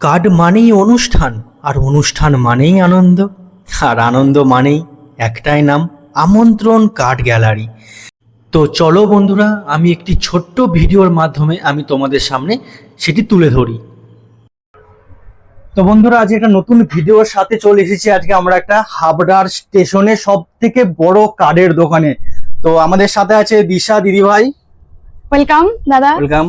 Card মানেই অনুষ্ঠান, আর অনুষ্ঠান মানেই আনন্দ। আর আনন্দ মানেই একটাই নাম, আমন্ত্রণ কার্ড গ্যালারি। তো চলো বন্ধুরা, আমি একটি ছোট্ট ভিডিওর মাধ্যমে আমি তোমাদের সামনে সেটি তুলে ধরি। তো বন্ধুরা আজকে একটা নতুন ভিডিওর সাথে চলে এসেছি। আজকে আমরা একটা হাবড়ার স্টেশনে সব থেকে বড় কার্ডের দোকানে। তো আমাদের সাথে আছে দিশা দিদিভাই। ওয়েলকাম দাদা। ওয়েলকাম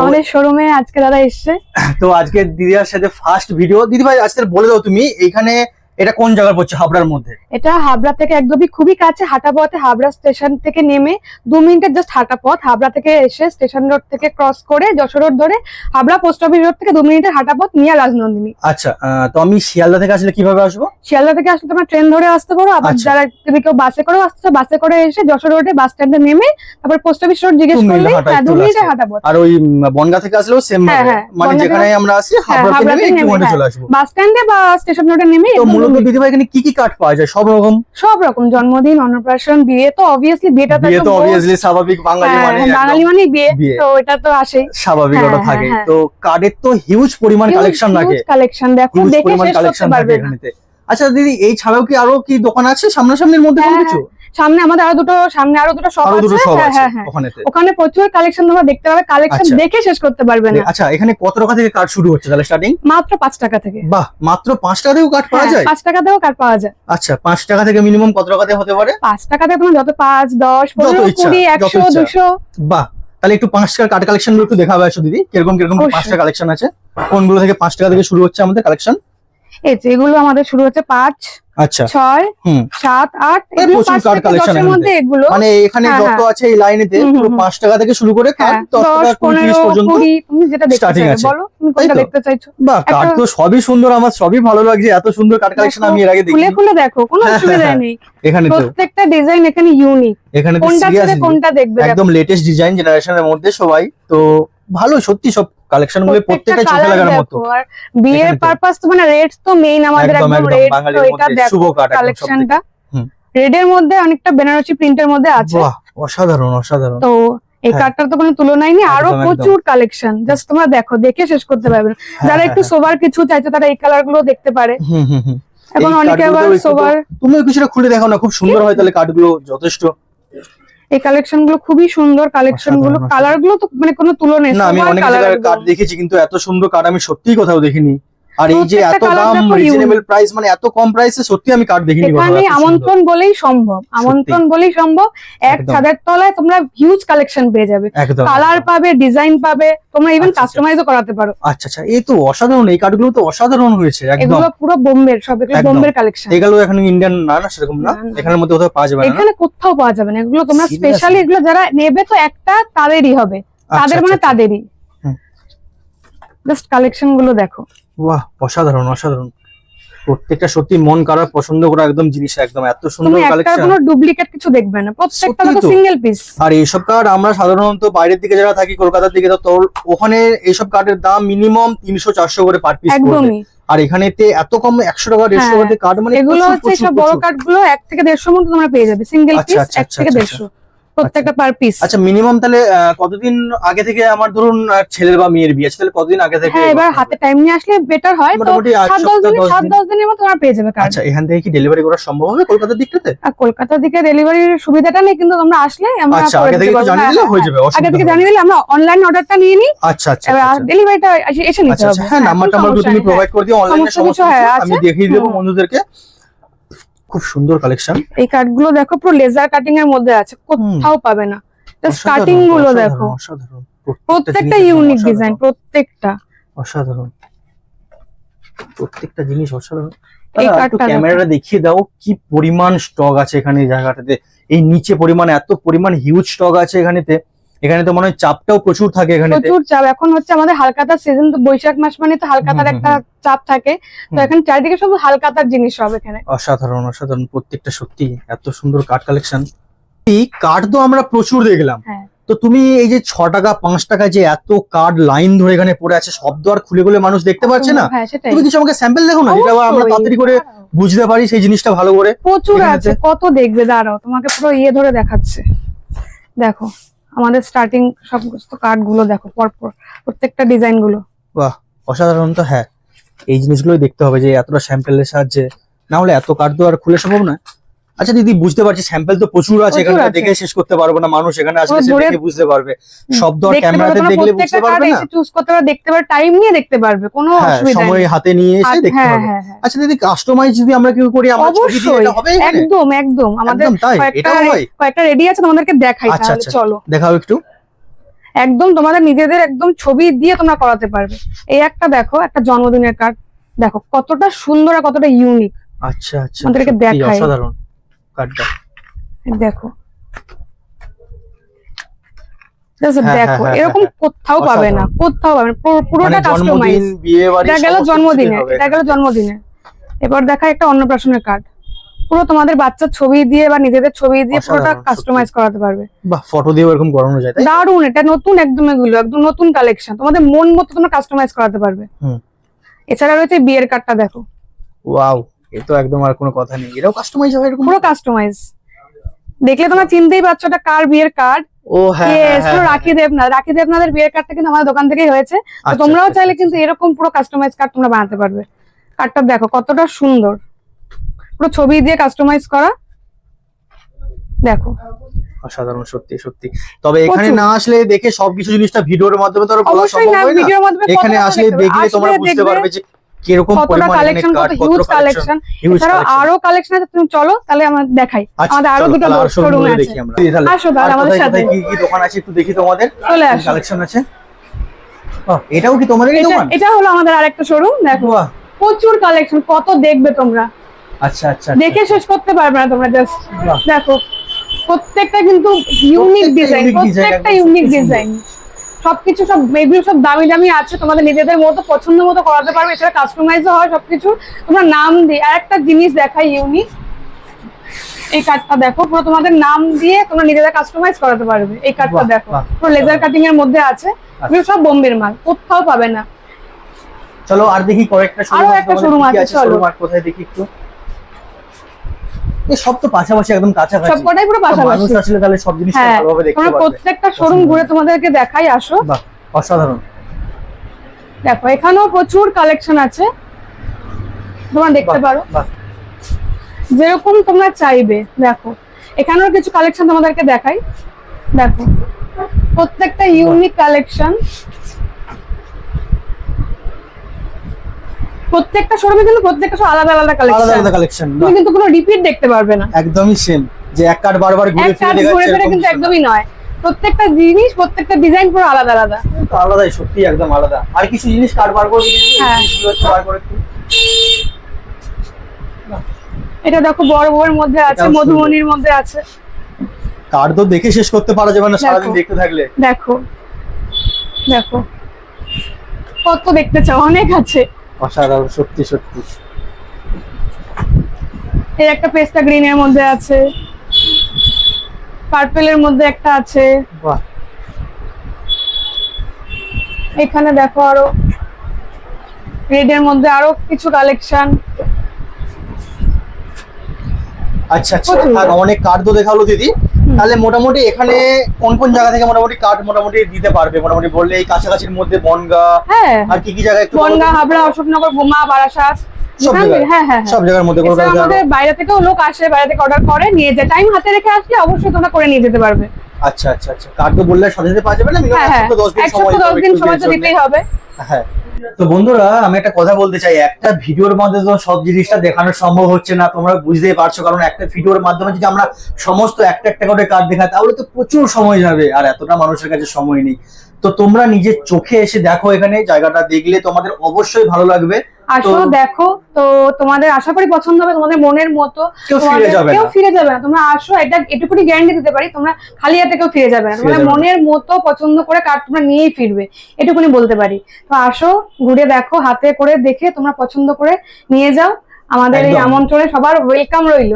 আমাদের শোরুমে আজকে দাদা এসছে। তো আজকে দিদির সাথে ফার্স্ট ভিডিও দিদি ভাই আজকে বলে দাও তুমি এইখানে এটা কোন জায়গায় পড়ছে? হাবড়ার মধ্যে? এটা হাবড়া থেকে একদমই খুবই কাছে হাঁটা পথে হাবড়া স্টেশন থেকে নেমে দু মিনিটের জাস্ট হাঁটা পথ হাবড়া থেকে এসে স্টেশন রোড থেকে ক্রস করে যশোর রোড ধরে হাবড়া পোস্ট অফিস রোড থেকে দু মিনিটের হাঁটা পথ নিয়ে রাজনন্দিনী। আচ্ছা তো আমি শিয়ালদা থেকে আসলে কীভাবে আসব? শিয়ালদা থেকে আসলে তোমার ট্রেন ধরে আসতে পারো। আবার আচ্ছা। যারা তুমি কেউ বাসে করেও আসতে চাও, বাসে করে এসে যশোর রোডে বাস স্ট্যান্ডে নেমে তারপর পোস্ট অফিস রোড জিজ্ঞেস করলে দু মিনিটের। হাঁটা পথ আর ওই বনগা থেকে আসলেও সেম হ্যাঁ, হ্যাঁ, মানে যেখানে আমরা আসি হ্যাঁ, হাবড়াতে হাবড়াতে একটু। চলে আসব। বাস স্ট্যান্ডে বা স্টেশন রোডে নেমে মূলত দিদিভাই এখানে কি কি কার্ড পাওয়া যায়? সব রকম। সব রকম। জন্মদিন অন্নপ্রাশন বিয়ে তো অবভিয়াসলি বিয়েটা তো বিয়ে তো অবভিয়াসলি স্বাভাবিক বাঙালি মানে বাঙালি মানে বিয়ে। তো এটা তো আসেই। স্বাভাবিক হ্যাঁ, ওটা হ্যাঁ, থাকে। তো কার্ডের তো হিউজ পরিমাণ কালেকশন থাকে কালেকশন দেখো দেখে শেষ কালেকশন করতে পারবে আচ্ছা দিদি এই ছাড়াও কি আরও কি দোকান আছে সামনাসামনির মধ্যে কোনো কিছু? সামনে আমাদের আরও দুটো সামনে আরও দুটো শপ আছে। সব হ্যাঁ আছে হ্যাঁ হ্যাঁ। ওখানে প্রচুর কালেকশন তোমরা দেখতে পাবে। কালেকশন আচ্ছা। দেখে শেষ করতে পারবে না। আচ্ছা এখানে কত টাকা থেকে কার্ড শুরু হচ্ছে তাহলে স্টার্টিং মাত্র পাঁচ টাকা থেকে। বাহ মাত্র পাঁচ টাকা থেকেও কার্ড পাওয়া হ্যাঁ, যায়? পাঁচ টাকা থেকেও কার্ড পাওয়া যায়। আচ্ছা পাঁচ টাকা থেকে মিনিমাম কত টাকা হতে পারে? পাঁচ টাকা থেকে তোমার যত পাঁচ দশ পনেরো ইচ্ছা, কুড়ি যত একশো ইচ্ছা। দুশো। বাহ তাহলে একটু পাঁচ টাকার কার্ড কালেকশনগুলো একটু দেখাবে আসো দিদি। কীরকম কীরকম পাঁচ টাকা কালেকশন আছে? কোনগুলো থেকে পাঁচ টাকা থেকে শুরু হচ্ছে আমাদের কালেকশন এই যে এগুলো আমাদের শুরু হচ্ছে পাঁচ আচ্ছা। ছয় সাত আট প্রচুর দশের এখানে। মধ্যে এগুলো। মানে এখানে হ্যাঁ, যত আছে এই লাইনেতে পুরো পাঁচ টাকা থেকে শুরু করে হ্যাঁ দশ দশ টাকা কুড়ি তিরিশ পনেরো কুড়ি তুমি যেটা দেখতে চাইছো বলো তুমি কোনটা দেখতে চাইছো? বাহ কার্ড তো সবই সুন্দর আমার সবই ভালো লাগছে এত সুন্দর কার্ড কালেকশন আমি এর আগে দেখি খুলে দেখো কোনো হ্যাঁ, অসুবিধা হ্যাঁ, নেই। এখানে প্রত্যেকটা ডিজাইন এখানে ইউনিক এখানে কোনটা দেখবে একদম লেটেস্ট ডিজাইন জেনারেশনের মধ্যে সবাই তো ভালো সত্যি সব কালেকশনগুলো প্রত্যেকটা চোখে লাগার মতো। আর বিয়ের পারপাস তো মানে রেড তো মেইন আমাদের একদম রেড তো এটা দেখো কালেকশনটা রেড এর মধ্যে অনেকটা বেনারসি প্রিন্টের মধ্যে আছে। বাহ অসাধারণ অসাধারণ। তো এই হ্যাঁ। কার্ডটার তো কোনো তুলনাই নেই আরও। প্রচুর কালেকশন জাস্ট তোমরা দেখো দেখে শেষ করতে পারবে। হ্যাঁ, যারা হ্যাঁ, একটু হ্যাঁ। সোবার কিছু চাইছো তারা এই কালারগুলো দেখতে পারে। এখন অনেকে আবার সোবার তুমিও কিছুটা খুলে দেখো না খুব সুন্দর হয় তাহলে কার্ডগুলো যথেষ্ট। এই কালেকশনগুলো খুবই সুন্দর কালেকশনগুলো। কালারগুলো তো মানে কোনো তুলনায় না আমি অনেক কালার কার্ড দেখেছি কিন্তু এত সুন্দর কার্ড আমি সত্যিই কোথাও দেখিনি। আর এই যে এত দাম রিজনেবল প্রাইস মানে এত কম প্রাইসে সত্যি আমি কার্ড দেখিনি এখানে আমন্ত্রণ বলেই সম্ভব আমন্ত্রণ বলেই সম্ভব এক ছাদের তলায় তোমরা হিউজ কালেকশন পেয়ে যাবে। কালার পাবে ডিজাইন পাবে তোমরা ইভেন আচ্ছা, আচ্ছা। কাস্টমাইজও করাতে পারো। আচ্ছা আচ্ছা। এই তো অসাধারণ এই কার্ডগুলো তো অসাধারণ হয়েছে একদম। এগুলো পুরো বোম্বের সব এগুলো। বোম্বের কালেকশন এগুলো এখন ইন্ডিয়ান না না সেরকম না। এখানের মধ্যে কোথাও পাওয়া যাবে না? এখানে কোথাও পাওয়া যাবে না। এগুলো তোমরা স্পেশালি এগুলো যারা নেবে তো একটা তাদেরই হবে। আচ্ছা, তাদের আচ্ছা, মানে আচ্ছা। তাদেরই। জাস্ট কালেকশনগুলো দেখো। বাহ অসাধারণ অসাধারণ প্রত্যেকটা সত্যি মন কারার পছন্দ করা একদম জিনিস একদম এত সুন্দর কালেকশন কোনো ডুপ্লিকেট কিছু দেখবে না প্রত্যেকটা তো। সিঙ্গেল পিস আর এইসব কার্ড আমরা সাধারণত বাইরের দিকে যারা থাকি কলকাতার দিকে তো তোর ওখানে এইসব কার্ডের দাম মিনিমাম তিনশো চারশো করে পার পিস একদমই আর এখানেতে এত কম একশো টাকা দেড়শো হ্যাঁ। টাকা কার্ড মানে এগুলো হচ্ছে সব বড় প্রচুর। কার্ডগুলো এক থেকে দেড়শোর মধ্যে তোমরা পেয়ে যাবে সিঙ্গেল আচ্ছা, পিস আচ্ছা, এক আচ্ছা, থেকে আচ্ছা, দেড়শো প্রত্যেকটা পার পিস আচ্ছা মিনিমাম তাহলে কতদিন আগে থেকে আমার ধরুন ছেলের বা মেয়ের বিয়ে আছে তাহলে কতদিন আগে থেকে হ্যাঁ এবার হাতে টাইম নিয়ে আসলে বেটার হয়। তো মোটামুটি আট সাত দশ সপ্তাহ দিন দশ সাত দিন। দশ দিনের মধ্যে তোমরা পেয়ে যাবে কার্ড আচ্ছা এখান থেকে কি ডেলিভারি করা সম্ভব হবে কলকাতার দিকটাতে? আর কলকাতার দিকে ডেলিভারির সুবিধাটা নেই কিন্তু তোমরা আসলে আমরা আচ্ছা আগে থেকে জানিয়ে দিলে হ্যাঁ, হয়ে যাবে আগে থেকে জানিয়ে দিলে আমরা অনলাইন অর্ডারটা নিয়ে নিই। আচ্ছা আচ্ছা এবার আচ্ছা, ডেলিভারিটা এসে নিতে আচ্ছা হবে। আচ্ছা হ্যাঁ হ্যাঁ, নাম্বারটা আমরা তুমি প্রোভাইড করে দিও অনলাইনে সমস্ত হ্যাঁ, আমি দেখিয়ে দেবো। বন্ধুদেরকে। খুব সুন্দর কালেকশন। এই কার্ডগুলো দেখো পুরো লেজার কাটিং এর মধ্যে আছে কোথাও পাবে না। জাস্ট কাটিংগুলো দেখো। অসাধারণ। প্রত্যেকটা ইউনিক ডিজাইন প্রত্যেকটা। অসাধারণ। প্রত্যেকটা জিনিস অসাধারণ। ক্যামেরাটা দেখিয়ে দাও কি পরিমাণ স্টক আছে এখানে জায়গাটাতে। এই নিচে পরিমাণ এত পরিমাণ হিউজ স্টক আছে এখানেতে। এখানে তো মনে হয় চাপটাও প্রচুর থাকে এখানে প্রচুর চাপ। এখন হচ্ছে আমাদের হালকাতার সিজন তো বৈশাখ মাস মানে তো হালকাতার একটা চাপ থাকে। তো। এখানে চারিদিকে শুধু হালকাতার জিনিস সব এখানে। অসাধারণ অসাধারণ প্রত্যেকটা সত্যি এত সুন্দর কার্ড কালেকশন এই কার্ড তো আমরা প্রচুর দেখলাম। হ্যাঁ। তো তুমি এই যে ছ টাকা পাঁচ টাকা যে এত কার্ড লাইন ধরে এখানে পড়ে আছে শব্দ আর খুলে খুলে মানুষ দেখতে পাচ্ছে না? হ্যাঁ তুমি কিছু আমাকে স্যাম্পল দেখো না? যেটা আমরা তাড়াতাড়ি করে বুঝতে পারি সেই জিনিসটা ভালো করে প্রচুর আছে কত দেখবে? দাঁড়াও তোমাকে পুরো ইয়ে ধরে দেখাচ্ছে। দেখো। আমাদের স্টার্টিং সমস্ত কার্ডগুলো দেখো, পরপর প্রত্যেকটা ডিজাইনগুলো। বাহ, অসাধারণ তো হ্যাঁ। এই জিনিসগুলোই দেখতে হবে যে এতটা স্যাম্পেলের সাহায্যে, না হলে এত কার্ড তো আর খুলে সম্ভব না আচ্ছা দিদি বুঝতে পারছি স্যাম্পেল তো প্রচুর আছে এখানে দেখে শেষ করতে পারব না মানুষ এখানে আসলে দেখে বুঝতে পারবে। শব্দ আর পারবে, ক্যামেরাতে দেখলে বুঝতে পারবে না। চুজ করতে পারবে দেখতে পারবে টাইম নিয়ে দেখতে পারবে কোনো হ্যাঁ অসুবিধা সময় হাতে নিয়ে এসে দেখতে হ্যাঁ হবে হ্যাঁ আচ্ছা দিদি কাস্টমাইজ যদি আমরা কেউ করি আমরা ছবি দিয়ে এটা হবে একদম একদম। আমাদের কয়েকটা কয়েকটা রেডি আছে তোমাদেরকে দেখাই আচ্ছা, তাহলে আচ্ছা। চলো। দেখাও একটু। একদম তোমাদের নিজেদের একদম ছবি দিয়ে তোমরা করাতে পারবে। এই একটা দেখো একটা জন্মদিনের কার্ড দেখো কতটা সুন্দর আর কতটা ইউনিক আচ্ছা আচ্ছা আমাদেরকে দেখাই। অসাধারণ। কার্ডটা দেখো। হ্যাঁ, দেখো হ্যাঁ, এরকম হ্যাঁ, কোথাও পাবে না কোথাও পাবে পুরোটা মানে কাস্টমাইজ বিয়ে বাড়ি এটা গেল জন্মদিনে এটা গেল জন্মদিনে। এবার দেখা একটা অন্নপ্রাশনের কার্ড পুরো তোমাদের বাচ্চার ছবি দিয়ে বা নিজেদের ছবি দিয়ে পুরোটা কাস্টমাইজ করাতে পারবে। বাহ ফটো দিয়েও এরকম করানো যায় দারুণ এটা নতুন একদম এগুলো একদম নতুন কালেকশন তোমাদের মন মতো তোমরা কাস্টমাইজ করাতে পারবে। এছাড়া রয়েছে বিয়ের কার্ডটা দেখো। ওয়াও এ তো একদম আর কোনো কথা নেই। এটাও কাস্টমাইজ হয় এরকম? পুরো কাস্টমাইজ দেখলে তোমরা চিনতেই পারছ এটা কার বিয়ের কার্ড ও হ্যাঁ হ্যাঁ, পুরো হ্যাঁ, রাখি দেবনাথ রাখি দেবনাথের বিয়ের কার্ডটা কিন্তু আমাদের দোকান থেকেই হয়েছে। তো আচ্ছা, তোমরাও আচ্ছা, চাইলে আচ্ছা। কিন্তু এরকম পুরো কাস্টমাইজ কার্ড তোমরা বানাতে পারবে। কার্ডটা দেখো কতটা সুন্দর। পুরো ছবি দিয়ে কাস্টমাইজ করা। দেখো। অসাধারণ সত্যি সত্যি। তবে এখানে না আসলে দেখে সবকিছু জিনিসটা ভিডিওর মাধ্যমে তো বলা সম্ভব হয় না? এখানে আসলে দেখলে তোমরা বুঝতে পারবে যে কীরকম কতটা কালেকশন কত হিউজ কালেকশন এছাড়াও আরও কালেকশন আছে তুমি চলো তাহলে আমরা দেখাই। আমাদের আরও দুটো শোরুম আছে। দেখি আমরা। তাহলে আসো তাহলে আমাদের সাথে। কি কি দোকান আছে একটু দেখি তোমাদের। চলে আসো। কালেকশন আছে? এটাও কি তোমাদেরই এটা দোকান? এটা হলো আমাদের আরেকটা শোরুম দেখো। প্রচুর কালেকশন কত দেখবে তোমরা? আচ্ছা আচ্ছা দেখে শেষ করতে পারবে না তোমরা জাস্ট দেখো। প্রত্যেকটা কিন্তু ইউনিক ডিজাইন প্রত্যেকটা ইউনিক ডিজাইন সবকিছু সব এগুলো সব দামি দামি আছে তোমাদের নিজেদের মতো পছন্দ মতো করাতে পারবে এছাড়া কাস্টমাইজও হয় সবকিছু। তোমরা নাম দিয়ে আর একটা জিনিস দেখাই ইউনিক এই কার্ডটা দেখো পুরো তোমাদের নাম দিয়ে তোমরা নিজেদের কাস্টমাইজ করাতে পারবে। এই কার্ডটা দেখো পুরো লেজার কাটিং এর মধ্যে আছে এগুলো সব বোম্বের মাল কোথাও পাবে না। চলো আর দেখি কয়েকটা আরও শোরুম আছে, চলো। শোরুম আর কোথায় দেখি একটু। সব তো পাশাপাশি একদম কাছাকাছি। সবকটাই পুরো তো মানুষ আসলে তাহলে সব জিনিসটা হ্যাঁ ভালোভাবে দেখতে পারবে। প্রত্যেকটা শোরুম ঘুরে তোমাদেরকে দেখাই আসো। বাহ অসাধারণ। দেখো এখানেও প্রচুর কালেকশন আছে। তোমরা দেখতে পারো। যেরকম তোমরা চাইবে দেখো। এখানেও কিছু কালেকশন তোমাদেরকে দেখাই। দেখো প্রত্যেকটা ইউনিক কালেকশন প্রত্যেকটা শোরুমে কিন্তু প্রত্যেকটা আলাদা আলাদা কালেকশন আলাদা আলাদা কালেকশন তুমি কিন্তু কোনো রিপিট দেখতে পারবে না। একদমই সেম যে এক কার্ড বারবার ঘুরে ফিরে দেখাচ্ছে ঘুরে ফিরে কিন্তু একদমই নয়। প্রত্যেকটা জিনিস প্রত্যেকটা ডিজাইন পুরো আলাদা আলাদা। তো আলাদাই সত্যি একদম আলাদা। আর কিছু জিনিস কার্ড বার করে হ্যাঁ। বার করে এটা দেখো বড় বউয়ের মধ্যে আছে। মধুমণির মধ্যে আছে। কার্ড তো দেখে শেষ করতে পারা যাবে না সারাদিন দেখো। দেখতে থাকলে। দেখো। দেখো। কত দেখতে চাও অনেক আছে। অসাধারণ সত্যি সত্যি। এই একটা পেস্তা গ্রিন এর মধ্যে আছে। পার্পেলের মধ্যে একটা আছে। বাহ। এখানে দেখো আরও রেড এর মধ্যে আরও কিছু কালেকশন আচ্ছা আচ্ছা। থাক, অনেক কার্ড তো দেখাল দিদি। তাহলে মোটামুটি এখানে কোন কোন জায়গা থেকে মোটামুটি কাঠ মোটামুটি দিতে পারবে? মোটামুটি বললে এই কাছাকাছির মধ্যে বনগা হ্যাঁ। আর কি কি জায়গায় বনগা হাবড়া অশোকনগর বোমা বারাসাত সব? হ্যাঁ হ্যাঁ হ্যাঁ। সব জায়গার মধ্যে আমাদের বাইরে থেকেও লোক আসে বাইরে থেকে অর্ডার করে নিয়ে যায়। টাইম হাতে রেখে আসলে অবশ্যই তোমরা করে নিয়ে যেতে পারবে। আচ্ছা আচ্ছা আচ্ছা। কার্ড তো বললে সাথে সাথে পাওয়া যাবে না? মিনিমাম সময় দিন সময় তো দিতেই হবে। হ্যাঁ। তো বন্ধুরা, আমি একটা কথা বলতে চাই। একটা ভিডিওর মাধ্যমে তো সব জিনিসটা দেখানো সম্ভব হচ্ছে না, তোমরা বুঝতেই পারছ, কারণ একটা ভিডিওর মাধ্যমে যদি আমরা সমস্ত একটা একটা করে কার্ড দেখাই, তাহলে তো প্রচুর সময় যাবে, আর এতটা মানুষের কাছে সময় নেই। তো তোমরা নিজের চোখে এসে দেখো এখানে, জায়গাটা দেখলে তোমাদের অবশ্যই ভালো লাগবে। আসো দেখো। তো তোমাদের আশা করি পছন্দ হবে তোমাদের মনের মতো। কেউ ফিরে যাবে না। তোমরা আসো এটা এটুকুনি গ্যারান্টি দিতে পারি তোমরা খালি হাতে কেউ ফিরে যাবে না। ফিরে তোমাদের মনের মতো পছন্দ করে কার্ড তোমরা নিয়েই ফিরবে এটুকুনি বলতে পারি। তো আসো ঘুরে দেখো হাতে করে দেখে তোমরা পছন্দ করে নিয়ে যাও। আমাদের এই আমন্ত্রণে সবার ওয়েলকাম রইল।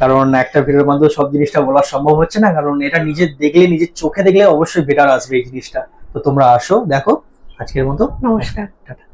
কারণ একটা ভিডিওর মাধ্যমে সব জিনিসটা বলা সম্ভব হচ্ছে না কারণ এটা নিজে দেখলে নিজের চোখে দেখলে অবশ্যই বেটার আসবে এই জিনিসটা। তো তোমরা আসো দেখো আজকের মতো। নমস্কার। টাটা।